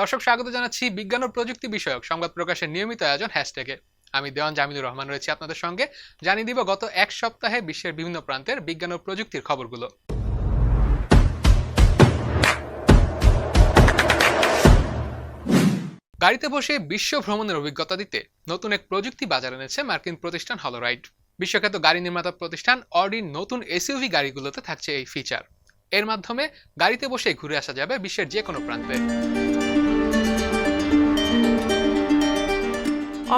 দর্শক, স্বাগত জানাচ্ছি বিজ্ঞান ও প্রযুক্তি বিষয়ক সংবাদ প্রকাশের নিয়মিত আয়োজন হ্যাশট্যাগে। আমি দেওয়ান জামিলুর রহমান রয়েছি আপনাদের সঙ্গে। জানিয়ে দিব, গত এক সপ্তাহে বিশ্বের বিভিন্ন প্রান্তের বিজ্ঞান ও প্রযুক্তির খবরগুলো। গাড়িতে বসে বিশ্ব ভ্রমণের অভিজ্ঞতা দিতে নতুন এক প্রযুক্তি বাজার এনেছে মার্কিন প্রতিষ্ঠান হলোরাইড। বিশ্বখ্যাত গাড়ি নির্মাতা প্রতিষ্ঠান অডির নতুন এসইউভি গাড়িগুলোতে থাকছে এই ফিচার। এর মাধ্যমে গাড়িতে বসে ঘুরে আসা যাবে বিশ্বের যে কোনো প্রান্তে।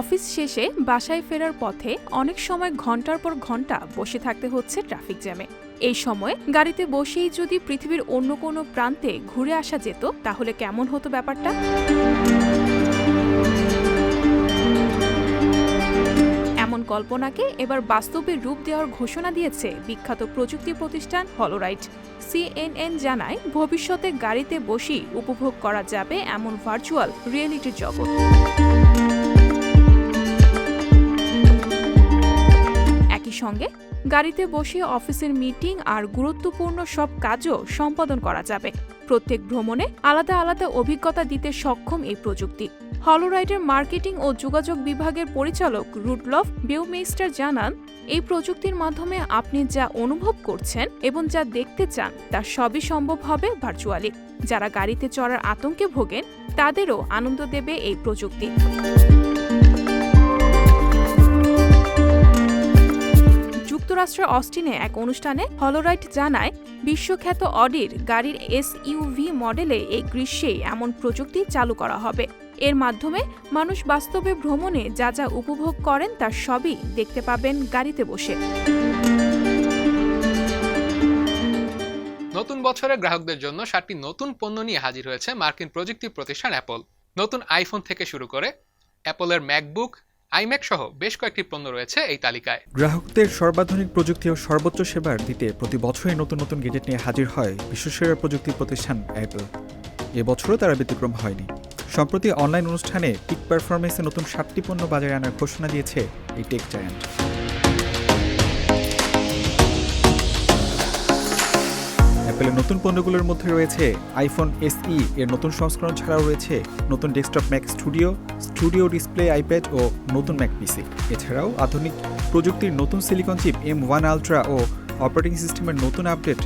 অফিস শেষে বাসায় ফেরার পথে অনেক সময় ঘণ্টার পর ঘণ্টা বসে থাকতে হচ্ছে ট্রাফিক জ্যামে। এই সময় গাড়িতে বসেই যদি পৃথিবীর অন্য কোনো প্রান্তে ঘুরে আসা যেত, তাহলে কেমন হতো ব্যাপারটা? এমন কল্পনাকে এবার বাস্তবে রূপ দেওয়ার ঘোষণা দিয়েছে বিখ্যাত প্রযুক্তি প্রতিষ্ঠান হলোরাইট। সিএনএন জানায়, ভবিষ্যতে গাড়িতে বসেই উপভোগ করা যাবে এমন ভার্চুয়াল রিয়েলিটির জগৎ। সঙ্গে গাড়িতে বসে অফিসের মিটিং আর গুরুত্বপূর্ণ সব কাজও সম্পাদন করা যাবে। প্রত্যেক ভ্রমণে আলাদা আলাদা অভিজ্ঞতা দিতে সক্ষম এই প্রযুক্তি। হলোরাইডের মার্কেটিং ও যোগাযোগ বিভাগের পরিচালক রুটলফ বেউমেস্টার জানান, এই প্রযুক্তির মাধ্যমে আপনি যা অনুভব করছেন এবং যা দেখতে চান তা সবই সম্ভব হবে ভার্চুয়ালি। যারা গাড়িতে চড়ার আতঙ্কে ভোগেন, তাদেরও আনন্দ দেবে এই প্রযুক্তি। যুক্তরাষ্ট্রের অস্টিনে এক অনুষ্ঠানে হলোরাইট জানায়, বিশ্বখ্যাত অডির গাড়ির এসইউভি মডেলে এই গ্রীষ্মেই এমন প্রযুক্তি চালু করা হবে। এর মাধ্যমে মানুষ বাস্তবে ভ্রমণে যা যা উপভোগ করেন তার সবই দেখতে পাবেন গাড়িতে বসে। নতুন বছরে গ্রাহকদের জন্য সাতটি নতুন পণ্য নিয়ে হাজির হয়েছে মার্কিন প্রযুক্তি প্রতিষ্ঠান অ্যাপল। নতুন আইফোন থেকে শুরু করে অ্যাপলের ম্যাকবুক আইম্যাক সহ বেশ কয়েকটি পণ্য রয়েছে এই তালিকায়। গ্রাহকদের সর্বাধুনিক প্রযুক্তি ও সর্বোচ্চ সেবার দিতে প্রতি বছরই নতুন নতুন গেজেট নিয়ে হাজির হয় বিশ্বসেরা প্রযুক্তি প্রতিষ্ঠান অ্যাপল এবছরও তারা ব্যতিক্রম হয়নি। সম্প্রতি অনলাইন অনুষ্ঠানে পিক পারফরমেন্সে নতুন সাতটি পণ্য বাজারে আনার ঘোষণা দিয়েছে এই টেক জায়ান্ট অ্যাপেলের নতুন পণ্যগুলোর মধ্যে রয়েছে আইফোন এসই এর নতুন সংস্করণ ছাড়াও রয়েছে নতুন desktop Mac studio studio display iPad ও নতুন ম্যাক পিসি এছাড়াও আধুনিক প্রযুক্তির নতুন silicon chip M one ultra ও অপারেটিং সিস্টেমের নতুন আপডেট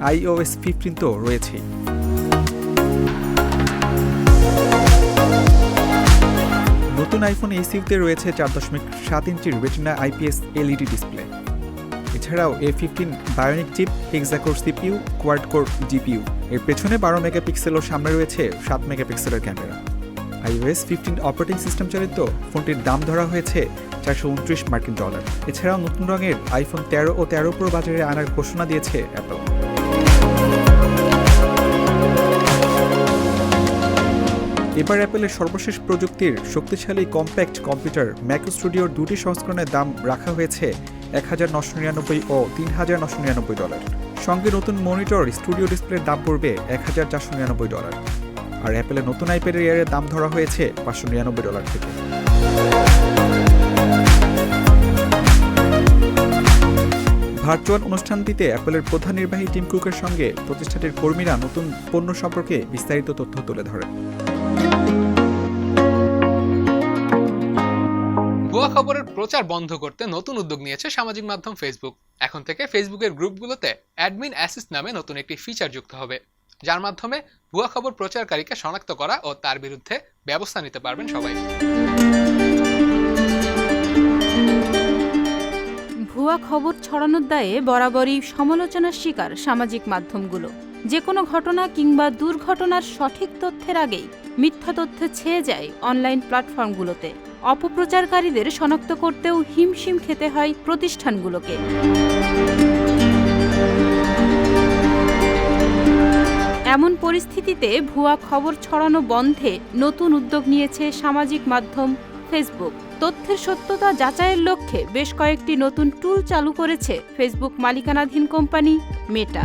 আইওএস ফিফটিন তো রয়েছেই। নতুন আইফোন এসিউতে রয়েছে চার দশমিক সাত ইঞ্চির রেটিনা আইপিএস এলইডি ডিসপ্লে এছাড়াও A fifteen bionic chip hexacore CPU quad core GPU এর পেছনে বারো মেগাপিক্সেল ও সামনে রয়েছে সাত মেগাপিক্সেলের camera. IOS fifteen operating system চালিত ফোনটির দাম ধরা হয়েছে চারশো উনত্রিশ মার্কিন ডলার। এছাড়াও নতুন রঙের আইফোন তেরো ও তেরো প্রো বাজারে আনার ঘোষণা দিয়েছে অ্যাপল এবার অ্যাপেলের সর্বশেষ প্রযুক্তির শক্তিশালী কম্প্যাক্ট কম্পিউটার ম্যাক স্টুডিওর দুটি সংস্করণের দাম রাখা হয়েছে এক হাজার নশো নিরানব্বই ও তিন হাজার নশো নিরানব্বই ডলার। সঙ্গে নতুন মনিটর, স্টুডিও ডিসপ্লের দাম পড়বে এক হাজার চারশো নিরানব্বই ডলার। আর অ্যাপেলের নতুন আইপ্যাডের এয়ারের দাম ধরা হয়েছে পাঁচশো নিরানব্বই ডলার থেকে। ভার্চুয়াল অনুষ্ঠানটিতে অ্যাপেলের প্রধান নির্বাহী টিম কুকের সঙ্গে প্রতিষ্ঠানটির কর্মীরা নতুন পণ্য সম্পর্কে বিস্তারিত তথ্য তুলে ধরেন। ভুয়া খবরের প্রচার বন্ধ করতে নতুন উদ্যোগ নিয়েছে সামাজিক মাধ্যম ফেসবুক এখন থেকে ফেসবুকের গ্রুপগুলোতে অ্যাডমিন অ্যাসিস্ট নামে নতুন একটি ফিচার যুক্ত হবে, যার মাধ্যমে ভুয়া খবর প্রচারকারীকে শনাক্ত করা ও তার বিরুদ্ধে ব্যবস্থা নিতে পারবেন সবাই। ভুয়া খবর ছড়ানোর দায়ে বরাবরই সমালোচনার শিকার সামাজিক মাধ্যমগুলো। যে কোনো ঘটনা কিংবা দুর্ঘটনার সঠিক তথ্যের আগেই মিথ্যা তথ্যে ছেয়ে যায় অনলাইন প্ল্যাটফর্মগুলোতে অপপ্রচারকারীদের শনাক্ত করতেও হিমশিম খেতে হয় প্রতিষ্ঠানগুলোকে। এমন পরিস্থিতিতে ভুয়া খবর ছড়ানো বন্ধে নতুন উদ্যোগ নিয়েছে সামাজিক মাধ্যম ফেসবুক। তথ্যের সত্যতা যাচাইয়ের লক্ষ্যে বেশ কয়েকটি নতুন টুল চালু করেছে ফেসবুক মালিকানাধীন কোম্পানি মেটা।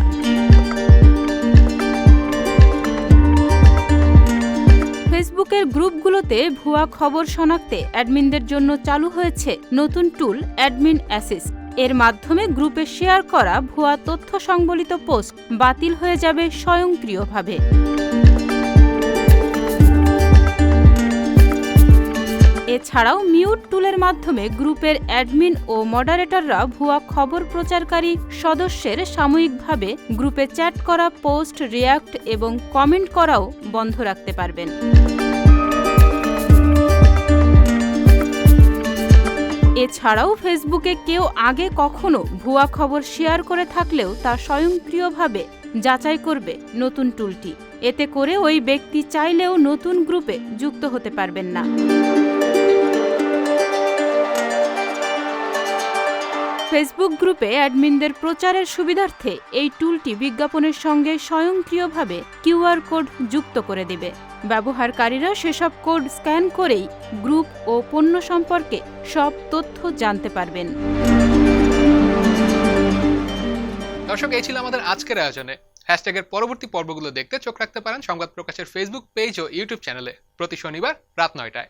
ফেসবুকের গ্রুপগুলোতে ভুয়া খবর শনাক্তে অ্যাডমিনদের জন্য চালু হয়েছে নতুন টুল, অ্যাডমিন অ্যাসিস্ট এর মাধ্যমে গ্রুপে শেয়ার করা ভুয়া তথ্য সংবলিত পোস্ট বাতিল হয়ে যাবে স্বয়ংক্রিয়ভাবে। এছাড়াও মিউট টুলের মাধ্যমে গ্রুপের অ্যাডমিন ও মডারেটররা ভুয়া খবর প্রচারকারী সদস্যের সাময়িকভাবে গ্রুপে চ্যাট করা, পোস্ট রিয়াক্ট এবং কমেন্ট করাও বন্ধ রাখতে পারবেন। এছাড়াও ফেসবুকে কেউ আগে কখনো ভুয়া খবর শেয়ার করে থাকলেও তা স্বয়ংক্রিয়ভাবে যাচাই করবে নতুন টুলটি। এতে করে ওই ব্যক্তি চাইলেও নতুন গ্রুপে যুক্ত হতে পারবেন না। ফেসবুক গ্রুপে অ্যাডমিনদের প্রচারের সুবিধার্থে এই টুলটি বিজ্ঞাপনের সঙ্গে স্বয়ংক্রিয়ভাবে কিউআর কোড যুক্ত করে দেবে। ব্যবহারকারীরা সেসব কোড স্ক্যান করেই গ্রুপ ও পণ্য সম্পর্কে সব তথ্য জানতে পারবেন। দর্শক, এই ছিল আমাদের আজকের আয়োজনে। হ্যাশট্যাগের পরবর্তী পর্বগুলো দেখতে চোখ রাখতে পারেন সংবাদ প্রকাশের ফেসবুক পেজ ও ইউটিউব চ্যানেলে। প্রতি শনিবার রাত নয়টায়।